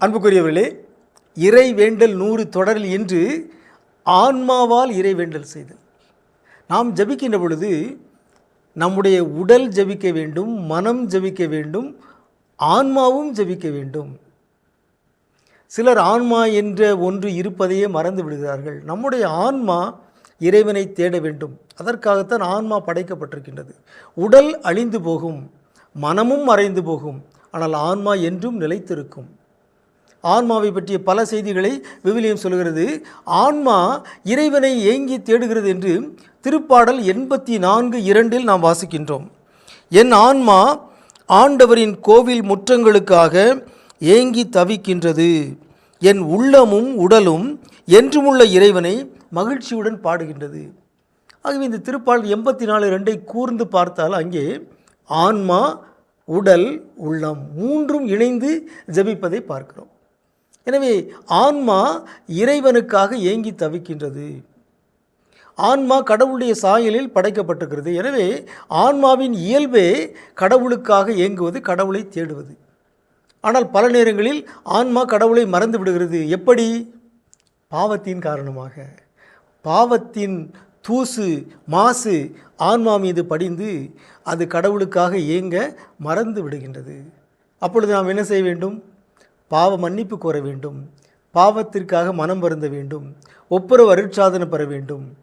அன்புக்குரியவர்களே இறை வேண்டல் நூறு தொடரில் என்று ஆன்மாவால் இறை வேண்டல் செய்தல். நாம் ஜபிக்கின்ற பொழுது நம்முடைய உடல் ஜபிக்க வேண்டும் மனம் ஜபிக்க வேண்டும் ஆன்மாவும் ஜபிக்க வேண்டும். சிலர் ஆன்மா என்ற ஒன்று இருப்பதையே மறந்து விடுகிறார்கள். நம்முடைய ஆன்மா இறைவனை தேட வேண்டும். அதற்காகத்தான் ஆன்மா படைக்கப்பட்டிருக்கின்றது. உடல் அழிந்து போகும் மனமும் மறைந்து போகும். ஆனால் ஆன்மா என்றும் நிலைத்திருக்கும். ஆன்மாவை பற்றிய பல செய்திகளை விவிலியம் சொல்கிறது. ஆன்மா இறைவனை ஏங்கி தேடுகிறது என்று திருப்பாடல் எண்பத்தி நான்கு இரண்டில் நாம் வாசிக்கின்றோம். என் ஆன்மா ஆண்டவரின் கோவில் முற்றங்களுக்காக ஏங்கி தவிக்கின்றது. என் உள்ளமும் உடலும் என்றுமுள்ள இறைவனை மகிழ்ச்சியுடன் பாடுகின்றது. ஆகவே இந்த திருப்பாடல் எண்பத்தி நாலு ரெண்டை கூர்ந்து பார்த்தால் அங்கே ஆன்மா உடல் உள்ளம் மூன்றும் இணைந்து ஜபிப்பதை பார்க்கிறோம். எனவே ஆன்மா இறைவனுக்காக ஏங்கி தவிக்கின்றது. ஆன்மா கடவுளுடைய சாயலில் படைக்கப்பட்டிருக்கிறது. எனவே ஆன்மாவின் இயல்பே கடவுளுக்காக ஏங்குவது கடவுளை தேடுவது. ஆனால் பல நேரங்களில் ஆன்மா கடவுளை மறந்து விடுகிறது. எப்படி? பாவத்தின் காரணமாக. பாவத்தின் தூசு மாசு ஆன்மா மீது படிந்து அது கடவுளுக்காக ஏங்க மறந்து விடுகின்றது. அப்பொழுது நாம் என்ன செய்ய வேண்டும்? பாவ மன்னிப்பு கோர வேண்டும். பாவத்திற்காக மனம் வருந்த வேண்டும். ஒப்புரவு அருட்சாதனை பெற வேண்டும்.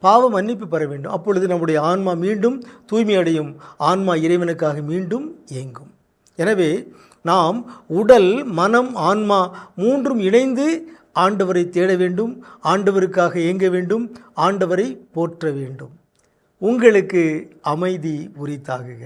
பாவ மன்னிப்பு பெற வேண்டும். அப்பொழுது நம்முடைய ஆன்மா மீண்டும் தூய்மை அடையும் ஆன்மா இறைவனுக்காக மீண்டும் இயங்கும். எனவே நாம் உடல் மனம் ஆன்மா மூன்றும் இணைந்து ஆண்டவரை தேட வேண்டும். ஆண்டவருக்காக இயங்க வேண்டும். ஆண்டவரை போற்ற வேண்டும். உங்களுக்கு அமைதி உரித்தாகுக.